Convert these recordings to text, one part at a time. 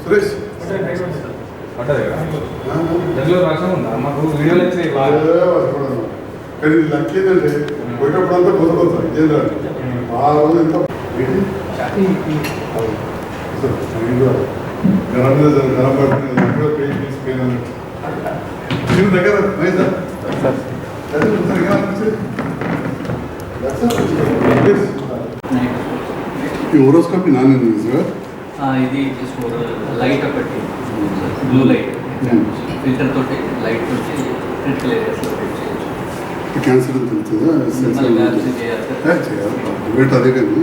సురేష్ కానీ లక్ ఏంటంటే పోయేటప్పుడంతా కుదరదు ఇదేం రాదు ఆ రోజు ఎంత గరం గరం పడుతుంది దగ్గర మైదా ఓరోస్కోపీ నాన్ సార్ ఇది జస్ట్ లైట్ ఒకటి బ్లూ లైట్. ఫిల్టర్ తోటి లైట్ తోటి క్రిటికల్ ఏరియాస్లో క్యాన్సర్ తెలుస్తుందా? చేయాలి. వెయిట్ అదే కానీ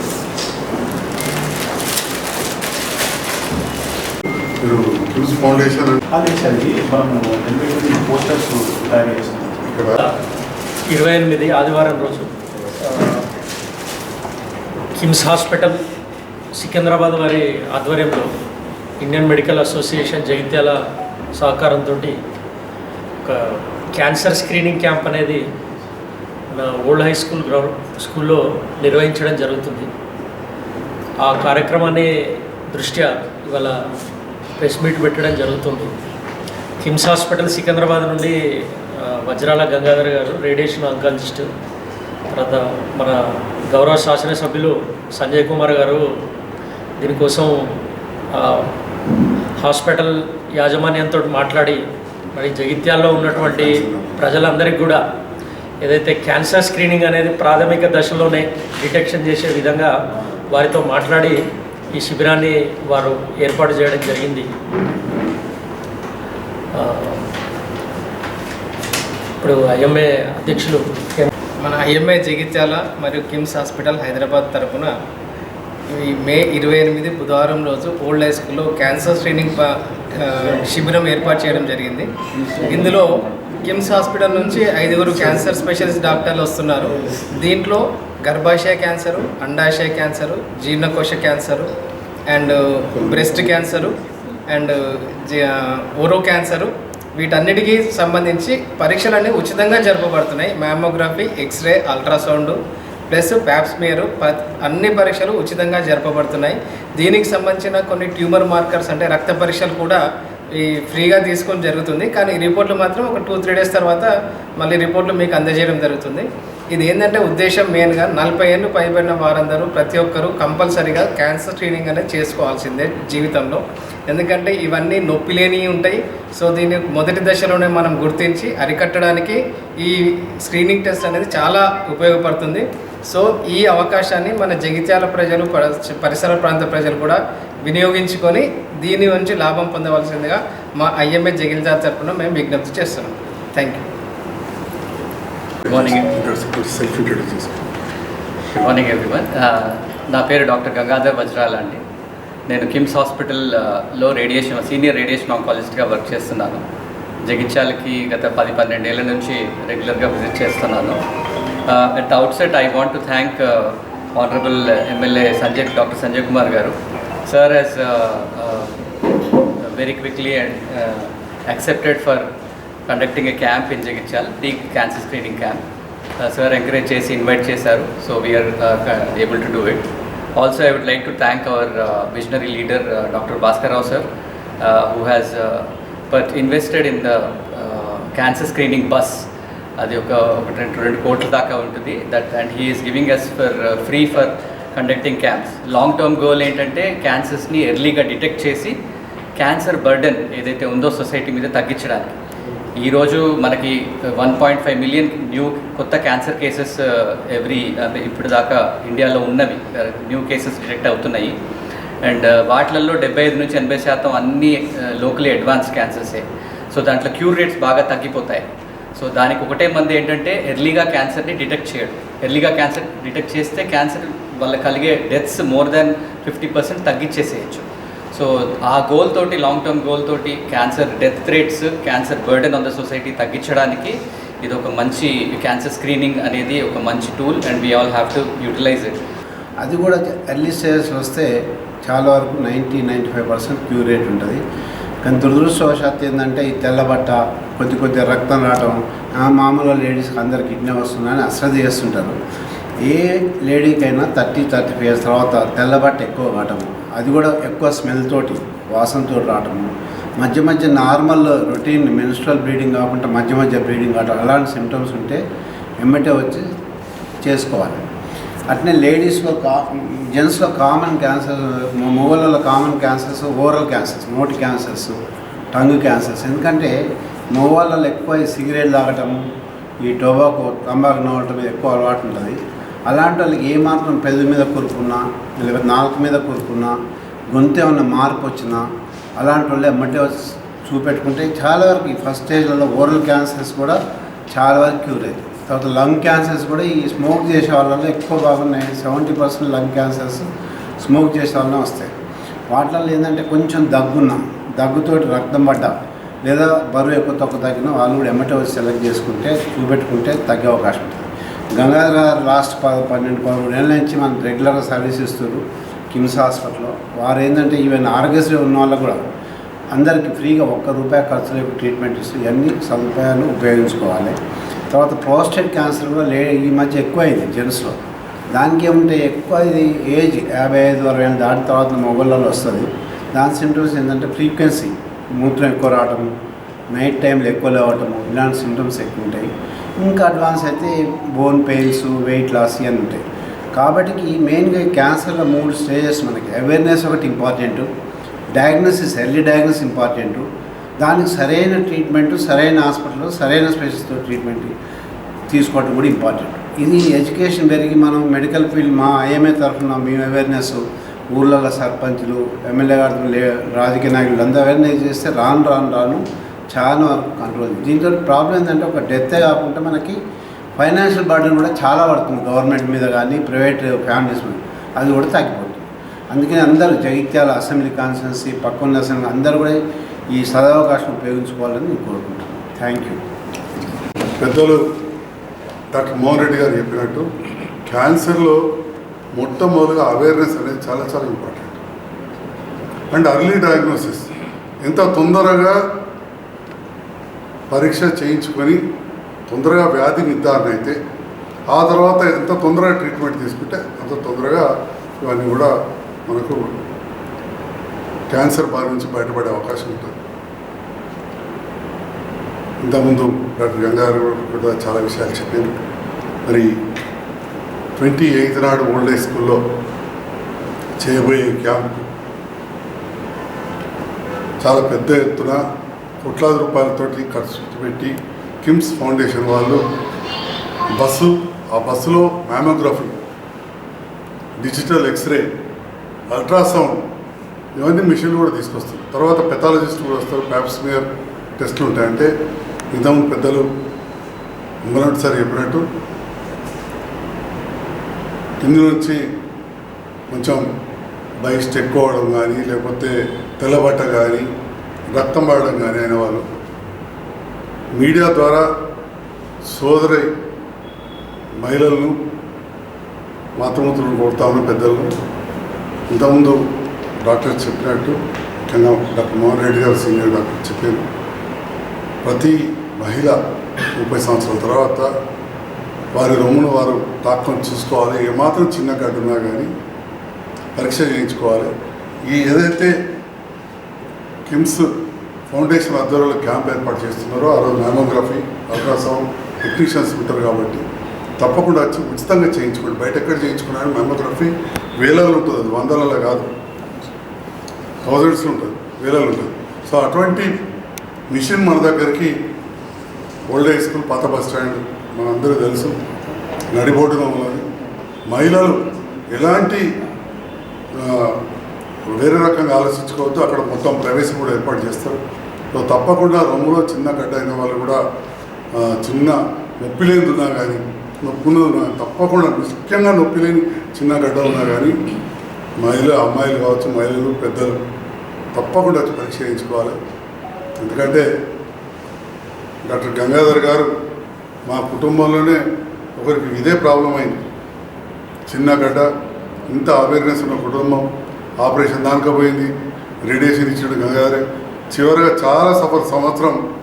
మీరు క్రూజ్ ఫౌండేషన్ అంటే అదే సార్ ఇది మనము ఎనిమిది పోస్టర్స్ తయారు ఇక్కడ ఇరవై ఎనిమిది ఆదివారం రోజు కిమ్స్ హాస్పిటల్ సికింద్రాబాద్ వారి ఆధ్వర్యంలో ఇండియన్ మెడికల్ అసోసియేషన్ జగిత్యాల సహకారంతో ఒక క్యాన్సర్ స్క్రీనింగ్ క్యాంప్ అనేది మన ఓల్డ్ హై స్కూల్ గ్రౌండ్ స్కూల్లో నిర్వహించడం జరుగుతుంది. ఆ కార్యక్రమాన్ని దృష్ట్యా ఇవాళ ప్రెస్ మీట్ పెట్టడం జరుగుతుంది. కిమ్స్ హాస్పిటల్ సికింద్రాబాద్ నుండి వజ్రాల గంగాధర్ గారు రేడియేషన్ అంకాలజిస్ట్ తర్వాత మన గౌరవ శాసనసభ్యులు సంజయ్ కుమార్ గారు దీనికోసం హాస్పిటల్ యాజమాన్యంతో మాట్లాడి మరి జగిత్యాల్లో ఉన్నటువంటి ప్రజలందరికీ కూడా ఏదైతే క్యాన్సర్ స్క్రీనింగ్ అనేది ప్రాథమిక దశలోనే డిటెక్షన్ చేసే విధంగా వారితో మాట్లాడి ఈ శిబిరాన్ని వారు ఏర్పాటు చేయడం జరిగింది. ఇప్పుడు ఐఎంఏ అధ్యక్షులు మన ఐఎంఏ జగిత్యాల మరియు కిమ్స్ హాస్పిటల్ హైదరాబాద్ తరఫున ఈ మే ఇరవై ఎనిమిది బుధవారం రోజు ఓల్డ్ హై స్కూల్లో క్యాన్సర్ స్క్రీనింగ్ శిబిరం ఏర్పాటు చేయడం జరిగింది. ఇందులో కిమ్స్ హాస్పిటల్ నుంచి ఐదుగురు క్యాన్సర్ స్పెషలిస్ట్ డాక్టర్లు వస్తున్నారు. దీంట్లో గర్భాశయ క్యాన్సరు అండాశయ cancer జీర్ణకోశ cancer and breast cancer and ఓరో cancer. వీటన్నిటికీ సంబంధించి పరీక్షలన్నీ ఉచితంగా జరపబడుతున్నాయి. Mammography X ray ultrasound plus pap smear అన్ని పరీక్షలు ఉచితంగా జరపబడుతున్నాయి. దీనికి సంబంధించిన కొన్ని ట్యూమర్ మార్కర్స్ అంటే రక్త పరీక్షలు కూడా ఈ ఫ్రీగా తీసుకొని జరుగుతుంది. కానీ ఈ రిపోర్ట్లు మాత్రం ఒక టూ త్రీ డేస్ తర్వాత మళ్ళీ రిపోర్ట్లు మీకు అందజేయడం జరుగుతుంది. ఇది ఏంటంటే ఉద్దేశం మెయిన్గా నలభై ఏళ్ళు పైబడిన వారందరూ ప్రతి ఒక్కరూ కంపల్సరీగా క్యాన్సర్ స్క్రీనింగ్ అనేది చేసుకోవాల్సిందే జీవితంలో. ఎందుకంటే ఇవన్నీ నొప్పి లేనివి ఉంటాయి. సో దీన్ని మొదటి దశలోనే మనం గుర్తించి అరికట్టడానికి ఈ స్క్రీనింగ్ టెస్ట్ అనేది చాలా ఉపయోగపడుతుంది. సో ఈ అవకాశాన్ని మన జగిత్యాల ప్రజలు పరి- పరిసర ప్రాంత ప్రజలు కూడా వినియోగించుకొని దీని నుంచి లాభం పొందవలసిందిగా మా ఐఎంఏ జగిత్యాల తరపున మేము విజ్ఞప్తి చేస్తున్నాం. Thank you good morning self introduce good morning everyone నా పేరు డాక్టర్ గంగాధర్ వజ్రాల అండి. నేను కిమ్స్ హాస్పిటల్లో uh, రేడియేషన్ సీనియర్ రేడియేషన్ ఆంకాలజిస్ట్గా వర్క్ చేస్తున్నాను. జగిత్యాలకి గత పది పన్నెండేళ్ళ నుంచి రెగ్యులర్గా విజిట్ చేస్తున్నాను. At out set I want to thank honourable MLA Sanjay doctor Sanjay Kumar garu. Sir as very quickly and accepted for conducting a camp camp in cancer screening camp sir encourage చేసి invite చేశారు so we are able to do it also I would like to thank our visionary leader doctor Bhaskar Rao sir who has but invested in the cancer screening bus అది ఒక ఒక రెండు రెండు కోట్ల దాకా ఉంటుంది. That and he is giving us for free for conducting camps long term goal ఏంటంటే క్యాన్సర్స్ని ఎర్లీగా డిటెక్ట్ చేసి క్యాన్సర్ బర్డెన్ ఏదైతే ఉందో సొసైటీ మీద తగ్గించడానికి. ఈరోజు మనకి one point five million new కొత్త క్యాన్సర్ కేసెస్ ఎవ్రీ అంటే ఇప్పుడు దాకా ఇండియాలో ఉన్నవి న్యూ కేసెస్ డిటెక్ట్ అవుతున్నాయి. అండ్ uh, వాటిలలో డెబ్బై ఐదు నుంచి ఎనభై శాతం అన్ని లోకలీ అడ్వాన్స్ క్యాన్సర్సే సో దాంట్లో క్యూర్ రేట్స్ బాగా తగ్గిపోతాయి. సో దానికి ఒకటే మంది ఏంటంటే ఎర్లీగా క్యాన్సర్ని డిటెక్ట్ చేయడం ఎర్లీగా క్యాన్సర్ డిటెక్ట్ చేస్తే క్యాన్సర్ వల్ల కలిగే deaths more than fifty percent తగ్గించేసేయచ్చు. So ఆ గోల్ తోటి లాంగ్ టర్మ్ గోల్ తోటి cancer death rates cancer burden on the society తగ్గించడానికి ఇది ఒక మంచి క్యాన్సర్ స్క్రీనింగ్ అనేది ఒక మంచి tool and we all have to utilise it అది కూడా ఎర్లీ స్టేజెస్లో వస్తే చాలా వరకు ninety ninety five percent cure rate ఉంటుంది. కానీ దురదృష్టవశాత్తు ఏంటంటే ఈ తెల్లబట్ట కొద్ది కొద్ది రక్తం రావటం మామూలుగా లేడీస్కి అందరు కిడ్నీ వస్తుందని అశ్రద్ధ చేస్తుంటారు. ఏ లేడీకైనా థర్టీ థర్టీ ఫైవ్ ఇయర్స్ తర్వాత తెల్లబట్ట ఎక్కువ రావటము అది కూడా ఎక్కువ స్మెల్ తోటి వాసనతో రావటము మధ్య మధ్య నార్మల్ రొటీన్ మెన్స్ట్రల్ బ్లీడింగ్ కాకుండా మధ్య మధ్య బ్లీడింగ్ కావటం అలాంటి సిమ్టమ్స్ ఉంటే ఎమ్మటే వచ్చి చేసుకోవాలి. అట్నే లేడీస్లో కా జెంట్స్లో కామన్ క్యాన్సర్ మొగోళ్ళలో కామన్ క్యాన్సర్స్ ఓరల్ క్యాన్సర్స్ నోటి క్యాన్సర్స్ టంగ్ క్యాన్సర్స్. ఎందుకంటే మొగోళ్ళలో ఎక్కువ సిగరెట్ తాగటము ఈ టొబాకో తంబాకు నవ్వటం ఎక్కువ అలవాటు ఉంటుంది. అలాంటి వాళ్ళకి ఏమాత్రం పెదవి మీద కూరుకున్నా లేకపోతే నాలుక మీద కూరుకున్నా గొంతు ఏమైనా మార్పు వచ్చినా అలాంటి వాళ్ళు ఎమ్మటే వచ్చి చూపెట్టుకుంటే చాలా వరకు ఈ ఫస్ట్ స్టేజ్లలో ఓరల్ క్యాన్సర్స్ కూడా చాలా వరకు క్యూర్ అవుతాయి. తర్వాత లంగ్ క్యాన్సర్స్ కూడా ఈ స్మోక్ చేసే వాళ్ళలో ఎక్కువ బాగున్నాయి. Seventy percent lung cancers smoke చేసే వాళ్ళనే వస్తాయి. వాటిలో ఏంటంటే కొంచెం దగ్గున్న దగ్గుతోటి రక్తం పడ్డా లేదా బరువు ఎక్కువ తక్కువ తగ్గిన వాళ్ళు కూడా ఎమ్మటే వచ్చి సెలెక్ట్ చేసుకుంటే చూపెట్టుకుంటే తగ్గే అవకాశం ఉంటుంది. గంగాధర్ గారు లాస్ట్ ప పన్నెండు పదమూడు ఏళ్ళ నుంచి మనం రెగ్యులర్గా సర్వీస్ ఇస్తారు కిమ్స్ హాస్పిటల్లో. వారు ఏంటంటే ఈవెన్ ఆరోగ్యశ్రీ ఉన్న వాళ్ళకు కూడా అందరికీ ఫ్రీగా ఒక్క రూపాయి ఖర్చు లేకుండా ట్రీట్మెంట్ ఇస్తూ ఇవన్నీ సదుపాయాలు ఉపయోగించుకోవాలి. తర్వాత ప్రోస్టేట్ క్యాన్సర్ కూడా లే ఈ మధ్య ఎక్కువైంది జెంట్స్లో. దానికి ఏముంటే ఎక్కువ ఇది ఏజ్ యాభై ఐదు అరవై ఏళ్ళు దాటిన తర్వాత మొబైల్లో వస్తుంది. దాని సింటమ్స్ ఏంటంటే ఫ్రీక్వెన్సీ మూత్రం ఎక్కువ రావటము నైట్ టైంలో ఎక్కువ లేవటము ఇలాంటి సింటమ్స్ ఎక్కువ ఉంటాయి. ఇంకా అడ్వాన్స్ అయితే బోన్ పెయిన్స్ వెయిట్ లాస్ ఇవన్నీ ఉంటాయి. కాబట్టి మెయిన్గా క్యాన్సర్లో మూడు స్టేజెస్ మనకి. అవేర్నెస్ ఒకటి important diagnosis early diagnosis important దానికి సరైన ట్రీట్మెంట్ సరైన హాస్పిటల్లో సరైన స్పెషలిస్ట్తో ట్రీట్మెంట్ తీసుకోవడం కూడా ఇంపార్టెంట్ ఇది ఎడ్యుకేషన్ పెరిగి మనం మెడికల్ ఫీల్డ్ మా ఐఎంఏ తరఫున మేము అవేర్నెస్ ఊళ్ళలో సర్పంచులు ఎమ్మెల్యే గారు లే- రాజకీయ నాయకులు అందరూ అవేర్నెస్ చేస్తే రాను రాను రాను చాలా వరకు కంట్రోల్ దీంతో ప్రాబ్లం ఏంటంటే ఒక డెత్తే కాకుండా మనకి ఫైనాన్షియల్ బర్డన్ కూడా చాలా పడుతుంది. గవర్నమెంట్ మీద కానీ ప్రైవేట్ ఫ్యామిలీస్ మీద. అది కూడా తగ్గిపోతుంది. అందుకని అందరూ జగిత్యాల అసెంబ్లీ కాన్స్టిట్యున్సీ పక్కన అసెంబ్లీ అందరూ కూడా ఈ సదవకాశం ఉపయోగించుకోవాలని నేను కోరుకుంటున్నాను. థ్యాంక్ యూ పెద్దలు డాక్టర్ మోహన్ రెడ్డి గారు చెప్పినట్టు క్యాన్సర్లో మొట్టమొదటిగా అవేర్నెస్ అనేది చాలా చాలా ఇంపార్టెంట్ అండ్ అర్లీ డయాగ్నోసిస్ ఎంత తొందరగా పరీక్ష చేయించుకొని తొందరగా వ్యాధి నిర్ధారణ అయితే ఆ తర్వాత ఎంత తొందరగా ట్రీట్మెంట్ తీసుకుంటే అంత తొందరగా ఇవన్నీ కూడా మనకు క్యాన్సర్ బారి నుంచి బయటపడే అవకాశం ఉంటుంది. ఇంతకుముందు డాక్టర్ గంగారు కూడా చాలా విషయాలు చెప్పారు. మరి ట్వంటీ ఎయిత్ నాడు ఓల్డ్ ఏజ్ స్కూల్లో చేయబోయే క్యాంప్ చాలా పెద్ద ఎత్తున కోట్లాది రూపాయలతోటి ఖర్చు పెట్టి కిమ్స్ ఫౌండేషన్ వాళ్ళు బస్సు ఆ బస్సులో మ్యామోగ్రఫీ డిజిటల్ ఎక్స్రే అల్ట్రాసౌండ్ ఇవన్నీ మిషన్లు కూడా తీసుకొస్తారు. తర్వాత పెథాలజిస్ట్ కూడా వస్తారు. ప్యాప్స్మియర్ టెస్ట్లు ఉంటాయంటే ఇంతకుముందు పెద్దలు ఇంగ్లాండ్ సార్ చెప్పినట్టు కింద నుంచి కొంచెం బయస్ట్ ఎక్కువ అవడం కానీ లేకపోతే తెల్లబట్ట కానీ రక్తం పడడం కానీ అయిన వాళ్ళు మీడియా ద్వారా సోదరి మహిళలను మాతృమూతులను కొడతా ఉన్న పెద్దలను ఇంతకుముందు డాక్టర్ చెప్పినట్టు ముఖ్యంగా డాక్టర్ మోహన్ రెడ్డి గారు సీనియర్ డాక్టర్ చెప్పారు ప్రతి మహిళ ముప్పై సంవత్సరాల తర్వాత వారి రొమ్మును వారు తాక్కొని చూసుకోవాలి ఏమాత్రం చిన్న గడ్డున్నా కానీ పరీక్ష చేయించుకోవాలి. ఈ ఏదైతే కిమ్స్ ఫౌండేషన్ ఆధ్వర్యంలో క్యాంప్ ఏర్పాటు చేస్తున్నారు. ఆ రోజు మ్యామోగ్రఫీ అల్ట్రాసౌండ్ టెక్నీషియన్స్ ఉంటారు కాబట్టి తప్పకుండా వచ్చి ఉచితంగా చేయించుకోండి. బయట ఎక్కడ చేయించుకున్నారని మ్యామోగ్రఫీ వేలలో ఉంటుంది. అది వందలలో కాదు. థౌజండ్స్ ఉంటుంది. వేలలో ఉంటుంది. సో అటువంటి మిషన్ మన దగ్గరికి ఓల్డ్ హై స్కూల్ పాత బస్ స్టాండ్ మనందరూ తెలుసు. నడిబోటుగా ఉన్నది. మహిళలు ఎలాంటి వేరే రకంగా ఆలోచించుకోవద్దు. అక్కడ మొత్తం ప్రవేశం కూడా ఏర్పాటు చేస్తారు. సో తప్పకుండా రొమ్ములో చిన్న గడ్డ అయిన వాళ్ళు కూడా చిన్న నొప్పి లేని ఉన్నా కానీ నొప్పి ఉన్నా తప్పకుండా ముఖ్యంగా నొప్పి లేని చిన్న గడ్డ ఉన్నా కానీ మహిళలు అమ్మాయిలు కావచ్చు మహిళలు పెద్దలు తప్పకుండా వచ్చి పరీక్ష చేయించుకోవాలి ఎందుకంటే డాక్టర్ గంగాధర్ గారు మా కుటుంబంలోనే ఒకరికి ఇదే ప్రాబ్లం అయింది. చిన్న గడ్డ ఇంత అవేర్నెస్ ఉన్న కుటుంబం ఆపరేషన్ దానిక పోయింది. రేడియేషన్ ఇచ్చాడు గంగాధరే. చివరిగా చాలా సఫర్ సంవత్సరం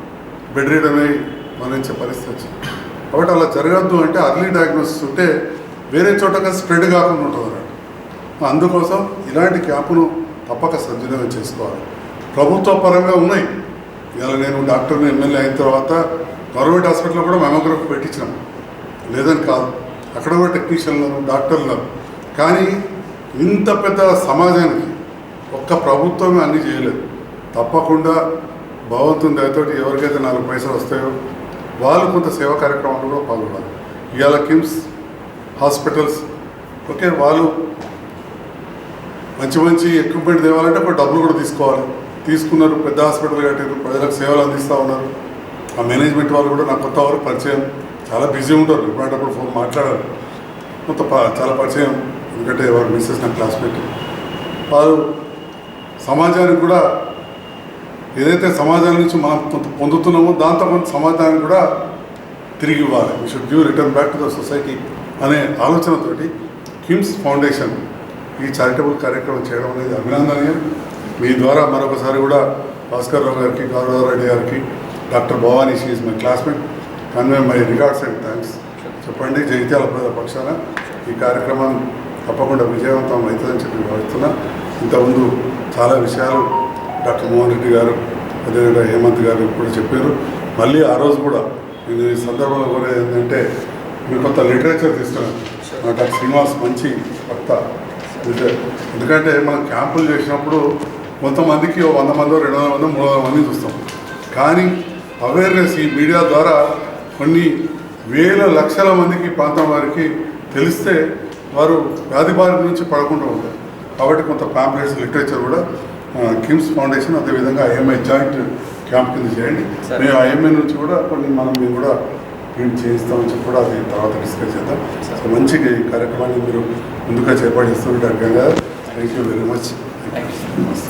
బెడ్ రీడన్ అయి మరణించే పరిస్థితి వచ్చింది. కాబట్టి అలా జరగద్దు అంటే అర్లీ డయాగ్నోసిస్ ఉంటే వేరే చోటగా స్ప్రెడ్ కాకుండా ఉంటుంది అన్నట్టు అందుకోసం ఇలాంటి క్యాంపును తప్పక సద్వినియోగం చేసుకోవాలి. ప్రభుత్వ పరంగా ఉన్నాయి. ఇలా నేను డాక్టర్ని ఎమ్మెల్యే అయిన తర్వాత గవర్నమెంట్ హాస్పిటల్లో కూడా మెమోగ్రఫీ పెట్టించినాం. లేదని కాదు. అక్కడ కూడా టెక్నీషియన్లను డాక్టర్లు కానీ ఇంత పెద్ద సమాజానికి ఒక్క ప్రభుత్వమే అన్నీ చేయలేదు. తప్పకుండా భగవంతుని దయతోటి ఎవరికైతే నాలుగు పైసలు వస్తాయో వాళ్ళు కొంత సేవా కార్యక్రమాలు కూడా పాల్గొనాలి. ఇవాళ కిమ్స్ హాస్పిటల్స్ ఓకే వాళ్ళు మంచి మంచి ఎక్విప్మెంట్ తేవాలంటే ఒక డబ్బులు కూడా తీసుకోవాలి. తీసుకున్నారు పెద్ద హాస్పిటల్ కట్టారు ప్రజలకు సేవలు అందిస్తూ ఉన్నారు. ఆ మేనేజ్మెంట్ వాళ్ళు కూడా నాకు కొత్త వారు పరిచయం. చాలా బిజీ ఉంటారు. ఎప్పుడంటప్పుడు ఫోన్ మాట్లాడారు. కొంత చాలా పరిచయం. ఎందుకంటే వారు మిస్సెస్ నా క్లాస్మేట్. వారు సమాజానికి కూడా ఏదైతే సమాజం నుంచి మనం కొంత పొందుతున్నామో దాంతో కొంత సమాజానికి కూడా తిరిగి ఇవ్వాలి. We should give return back to the society అనే ఆలోచనతోటి కిమ్స్ ఫౌండేషన్ ఈ చారిటబుల్ కార్యక్రమం చేయడం అనేది అభినందనీయం. మీ ద్వారా మరొకసారి కూడా భాస్కర్ రావు గారికి గౌరవ రెడ్డి గారికి doctor Bhavani she my classmate convey my regards and thanks చెప్పండి జగిత్యాల ప్రజల పక్షాన ఈ కార్యక్రమం తప్పకుండా విజయవంతం అవుతుందని చెప్పి భావిస్తున్నా. ఇంతకుముందు చాలా విషయాలు డాక్టర్ మోహన్ రెడ్డి గారు అదేవిధంగా హేమంత్ గారు కూడా చెప్పారు. మళ్ళీ ఆ రోజు కూడా నేను ఈ సందర్భంలో కూడా ఏంటంటే మీరు కొంత లిటరేచర్ తీసుకున్నాను డాక్టర్ శ్రీనివాస్ మంచి వక్త. అంటే ఎందుకంటే మనం క్యాంపులు చేసినప్పుడు కొంతమందికి వంద మందో రెండు వందల మందో మూడు వందల మంది చూస్తాం. కానీ అవేర్నెస్ ఈ మీడియా ద్వారా కొన్ని వేల లక్షల మందికి ప్రాంతం వారికి తెలిస్తే వారు వ్యాధి బారి నుంచి పడకుండా ఉంటారు. కాబట్టి కొంత పాంప్లెట్స్ లిటరేచర్ కూడా కిమ్స్ ఫౌండేషన్ అదేవిధంగా ఐఎంఐ జాయింట్ క్యాంప్ కింద చేయండి. మేము ఐఎంఐ నుంచి కూడా కొన్ని మనం మేము కూడా ప్రింట్ చేయిస్తామని చెప్పి కూడా అది తర్వాత డిస్కస్ చేద్దాం. సో మంచిగా ఈ కార్యక్రమాన్ని మీరు ముందుగా చేపట్టిస్తున్నారు thank you very much thank you